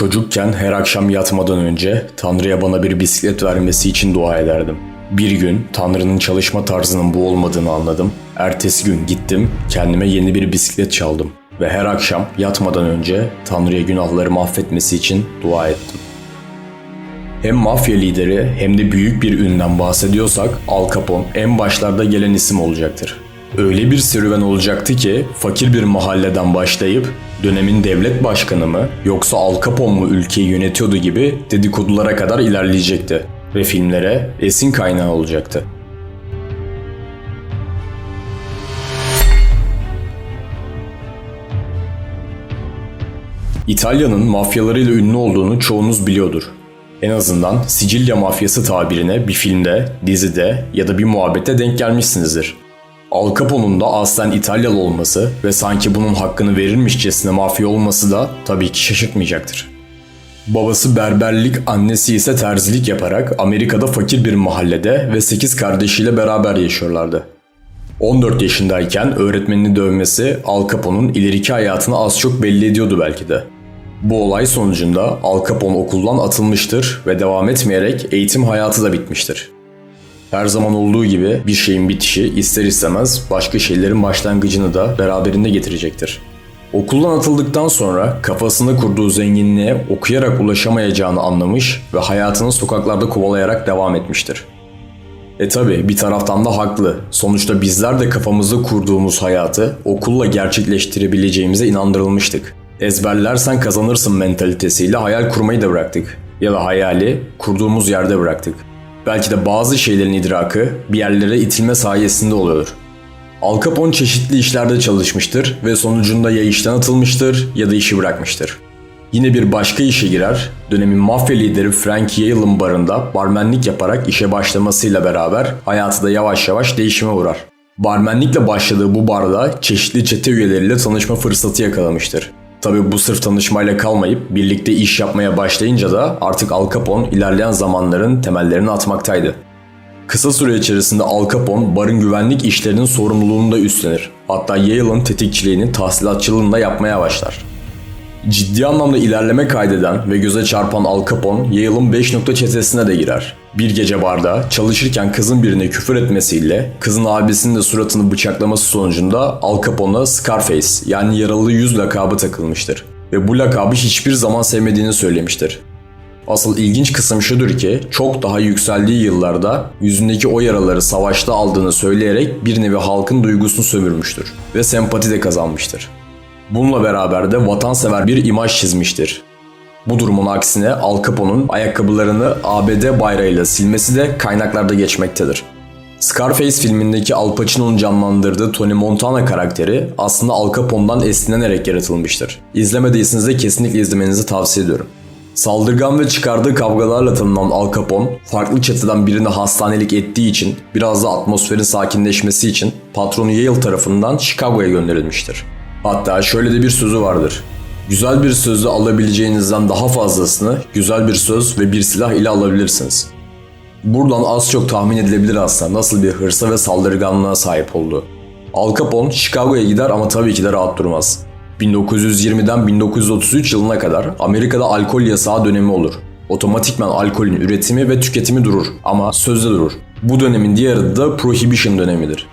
Çocukken her akşam yatmadan önce Tanrı'ya bana bir bisiklet vermesi için dua ederdim. Bir gün Tanrı'nın çalışma tarzının bu olmadığını anladım. Ertesi gün gittim, kendime yeni bir bisiklet çaldım. Ve her akşam yatmadan önce Tanrı'ya günahlarımı affetmesi için dua ettim. Hem mafya lideri hem de büyük bir ünlem bahsediyorsak Al Capone en başlarda gelen isim olacaktır. Öyle bir serüven olacaktı ki fakir bir mahalleden başlayıp dönemin devlet başkanı mı yoksa Al Capone mu ülkeyi yönetiyordu gibi dedikodulara kadar ilerleyecekti ve filmlere esin kaynağı olacaktı. İtalya'nın mafyalarıyla ünlü olduğunu çoğunuz biliyordur. En azından Sicilya mafyası tabirine bir filmde, dizide ya da bir muhabbete denk gelmişsinizdir. Al Capone'un da aslen İtalyalı olması ve sanki bunun hakkını verilmişçesine mafya olması da tabii ki şaşırtmayacaktır. Babası berberlik, annesi ise terzilik yaparak Amerika'da fakir bir mahallede ve 8 kardeşiyle beraber yaşıyorlardı. 14 yaşındayken öğretmenini dövmesi Al Capone'un ileriki hayatını az çok belli ediyordu belki de. Bu olay sonucunda Al Capone okuldan atılmıştır ve devam etmeyerek eğitim hayatı da bitmiştir. Her zaman olduğu gibi bir şeyin bitişi ister istemez başka şeylerin başlangıcını da beraberinde getirecektir. Okuldan atıldıktan sonra kafasında kurduğu zenginliğe okuyarak ulaşamayacağını anlamış ve hayatını sokaklarda kovalayarak devam etmiştir. E tabi bir taraftan da haklı. Sonuçta bizler de kafamızda kurduğumuz hayatı okulla gerçekleştirebileceğimize inandırılmıştık. Ezberlersen kazanırsın mentalitesiyle hayal kurmayı da bıraktık. Ya da hayali kurduğumuz yerde bıraktık. Belki de bazı şeylerin idrakı bir yerlere itilme sayesinde oluyor. Al Capone çeşitli işlerde çalışmıştır ve sonucunda ya işten atılmıştır ya da işi bırakmıştır. Yine bir başka işe girer, dönemin mafya lideri Frank Yale'ın barında barmenlik yaparak işe başlamasıyla beraber hayatı da yavaş yavaş değişime uğrar. Barmenlikle başladığı bu barda çeşitli çete üyeleriyle tanışma fırsatı yakalamıştır. Tabi bu sırf tanışmayla kalmayıp birlikte iş yapmaya başlayınca da artık Al Capone ilerleyen zamanların temellerini atmaktaydı. Kısa süre içerisinde Al Capone barın güvenlik işlerinin sorumluluğunu da üstlenir. Hatta Yale'ın tetikçiliğini tahsilatçılığında yapmaya başlar. Ciddi anlamda ilerleme kaydeden ve göze çarpan Al Capone, Yale'ın 5 nokta çetesine de girer. Bir gece barda çalışırken kızın birine küfür etmesiyle kızın abisinin de suratını bıçaklaması sonucunda Al Capone'a Scarface yani yaralı yüz lakabı takılmıştır. Ve bu lakabı hiçbir zaman sevmediğini söylemiştir. Asıl ilginç kısım şudur ki çok daha yükseldiği yıllarda yüzündeki o yaraları savaşta aldığını söyleyerek bir nevi halkın duygusunu sömürmüştür ve sempati de kazanmıştır. Bununla beraber de vatansever bir imaj çizmiştir. Bu durumun aksine Al Capone'un ayakkabılarını ABD bayrağıyla silmesi de kaynaklarda geçmektedir. Scarface filmindeki Al Pacino'nun canlandırdığı Tony Montana karakteri aslında Al Capone'dan esinlenerek yaratılmıştır. İzlemediyseniz de kesinlikle izlemenizi tavsiye ediyorum. Saldırgan ve çıkardığı kavgalarla tanınan Al Capone, farklı çeteden birini hastanelik ettiği için biraz da atmosferin sakinleşmesi için patronu Yale tarafından Chicago'ya gönderilmiştir. Hatta şöyle de bir sözü vardır. Güzel bir sözle alabileceğinizden daha fazlasını güzel bir söz ve bir silah ile alabilirsiniz. Buradan az çok tahmin edilebilir aslında nasıl bir hırsa ve saldırganlığa sahip olduğu. Al Capone Chicago'ya gider ama tabii ki de rahat durmaz. 1920'den 1933 yılına kadar Amerika'da alkol yasağı dönemi olur. Otomatikman alkolün üretimi ve tüketimi durur ama sözde durur. Bu dönemin diğer adı da Prohibition dönemidir.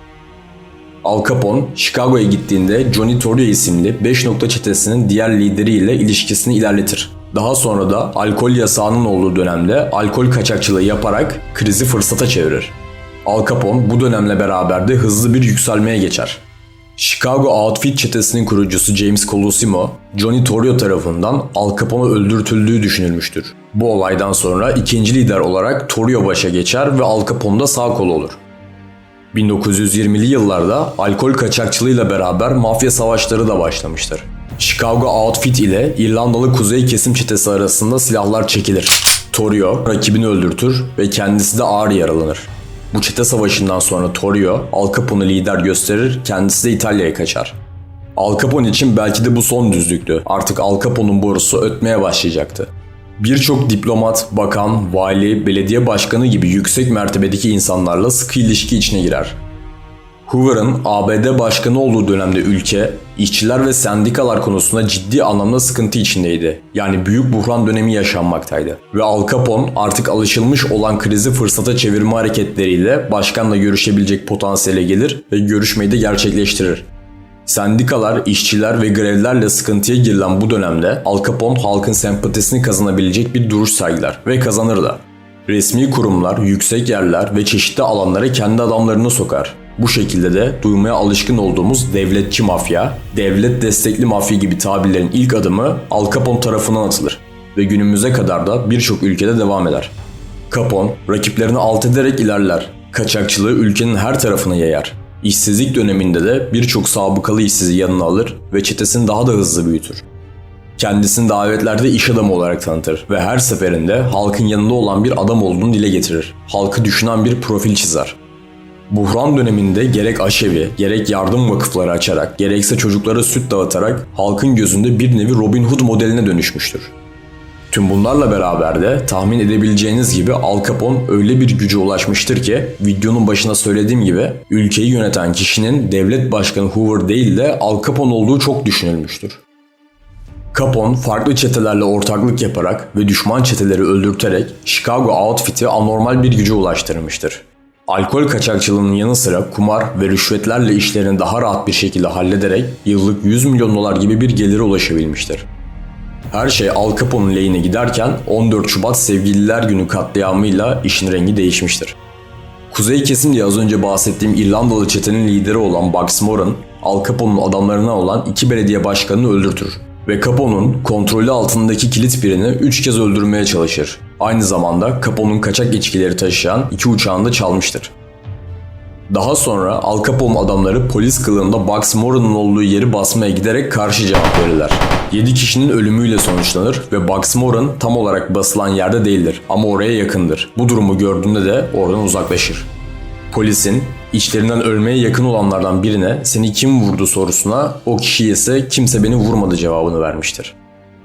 Al Capone, Chicago'ya gittiğinde Johnny Torrio isimli 5 nokta çetesinin diğer lideriyle ilişkisini ilerletir. Daha sonra da alkol yasağının olduğu dönemde alkol kaçakçılığı yaparak krizi fırsata çevirir. Al Capone bu dönemle beraber de hızlı bir yükselmeye geçer. Chicago Outfit çetesinin kurucusu James Colosimo, Johnny Torrio tarafından Al Capone öldürtüldüğü düşünülmüştür. Bu olaydan sonra ikinci lider olarak Torrio başa geçer ve Al Capone da sağ kolu olur. 1920'li yıllarda alkol kaçakçılığıyla beraber mafya savaşları da başlamıştır. Chicago Outfit ile İrlandalı Kuzey Kesim Çetesi arasında silahlar çekilir. Torrio rakibini öldürtür ve kendisi de ağır yaralanır. Bu çete savaşından sonra Torrio Al Capone'u lider gösterir, kendisi de İtalya'ya kaçar. Al Capone için belki de bu son düzlüktü. Artık Al Capone'un borusu ötmeye başlayacaktı. Birçok diplomat, bakan, vali, belediye başkanı gibi yüksek mertebedeki insanlarla sıkı ilişki içine girer. Hoover'ın ABD başkanı olduğu dönemde ülke, işçiler ve sendikalar konusunda ciddi anlamda sıkıntı içindeydi. Yani büyük buhran dönemi yaşanmaktaydı. Ve Al Capone artık alışılmış olan krizi fırsata çevirme hareketleriyle başkanla görüşebilecek potansiyele gelir ve görüşmeyi de gerçekleştirir. Sendikalar, işçiler ve grevlerle sıkıntıya girilen bu dönemde Al Capone halkın sempatisini kazanabilecek bir duruş sergiler ve kazanır da. Resmi kurumlar, yüksek yerler ve çeşitli alanlara kendi adamlarını sokar. Bu şekilde de duymaya alışkın olduğumuz devletçi mafya, devlet destekli mafya gibi tabirlerin ilk adımı Al Capone tarafından atılır ve günümüze kadar da birçok ülkede devam eder. Capone rakiplerini alt ederek ilerler. Kaçakçılığı ülkenin her tarafına yayar. İşsizlik döneminde de birçok sabıkalı işsizi yanına alır ve çetesini daha da hızlı büyütür. Kendisini davetlerde iş adamı olarak tanıtır ve her seferinde halkın yanında olan bir adam olduğunu dile getirir. Halkı düşünen bir profil çizer. Buhran döneminde gerek aşevi, gerek yardım vakıfları açarak, gerekse çocuklara süt dağıtarak halkın gözünde bir nevi Robin Hood modeline dönüşmüştür. Tüm bunlarla beraber de tahmin edebileceğiniz gibi Al Capone öyle bir güce ulaşmıştır ki videonun başına söylediğim gibi ülkeyi yöneten kişinin devlet başkanı Hoover değil de Al Capone olduğu çok düşünülmüştür. Capone farklı çetelerle ortaklık yaparak ve düşman çeteleri öldürterek Chicago Outfit'i anormal bir güce ulaştırmıştır. Alkol kaçakçılığının yanı sıra kumar ve rüşvetlerle işlerini daha rahat bir şekilde hallederek yıllık 100 milyon dolar gibi bir gelire ulaşabilmiştir. Her şey Al Capone'un lehine giderken 14 Şubat Sevgililer Günü katliamıyla işin rengi değişmiştir. Kuzey kesim diye az önce bahsettiğim İrlandalı çetenin lideri olan Bugs Moran, Al Capone'un adamlarına olan iki belediye başkanını öldürtür ve Capone'un kontrolü altındaki kilit birini 3 kez öldürmeye çalışır. Aynı zamanda Capone'un kaçak içkileri taşıyan iki uçağını da çalmıştır. Daha sonra Al Capone adamları polis kılığında Bugs Moran'ın olduğu yeri basmaya giderek karşı cevap verirler. 7 kişinin ölümüyle sonuçlanır ve Bugs Moran tam olarak basılan yerde değildir ama oraya yakındır. Bu durumu gördüğünde de oradan uzaklaşır. Polisin içlerinden ölmeye yakın olanlardan birine seni kim vurdu sorusuna o kişi ise kimse beni vurmadı cevabını vermiştir.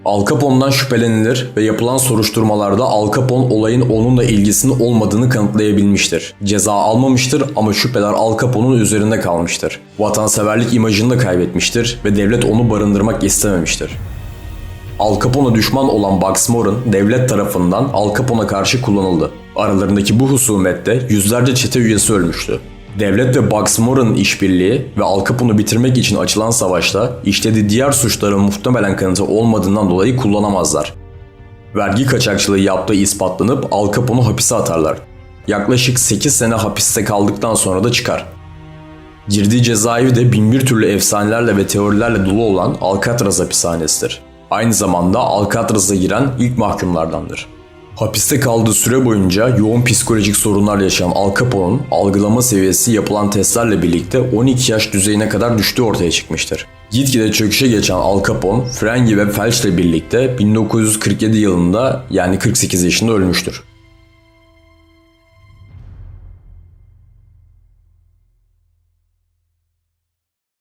Al Capone'dan şüphelenilir ve yapılan soruşturmalarda Al Capone olayın onunla ilgisinin olmadığını kanıtlayabilmiştir. Ceza almamıştır ama şüpheler Al Capone'un üzerinde kalmıştır. Vatanseverlik imajını da kaybetmiştir ve devlet onu barındırmak istememiştir. Al Capone'a düşman olan Bugs Moran devlet tarafından Al Capone'a karşı kullanıldı. Aralarındaki bu husumette yüzlerce çete üyesi ölmüştü. Devlet ve Bugs Moran'ın işbirliği ve Al Capone'u bitirmek için açılan savaşta işlediği diğer suçların muhtemelen kanıtı olmadığından dolayı kullanamazlar. Vergi kaçakçılığı yaptığı ispatlanıp Al Capone'u hapise atarlar. Yaklaşık 8 sene hapiste kaldıktan sonra da çıkar. Girdiği cezaevi de binbir türlü efsanelerle ve teorilerle dolu olan Alcatraz hapishanesidir. Aynı zamanda Alcatraz'a giren ilk mahkumlardandır. Hapiste kaldığı süre boyunca yoğun psikolojik sorunlar yaşayan Al Capone'un algılama seviyesi yapılan testlerle birlikte 12 yaş düzeyine kadar düştüğü ortaya çıkmıştır. Gitgide çöküşe geçen Al Capone, frengi ve felçle birlikte 1947 yılında yani 48 yaşında ölmüştür.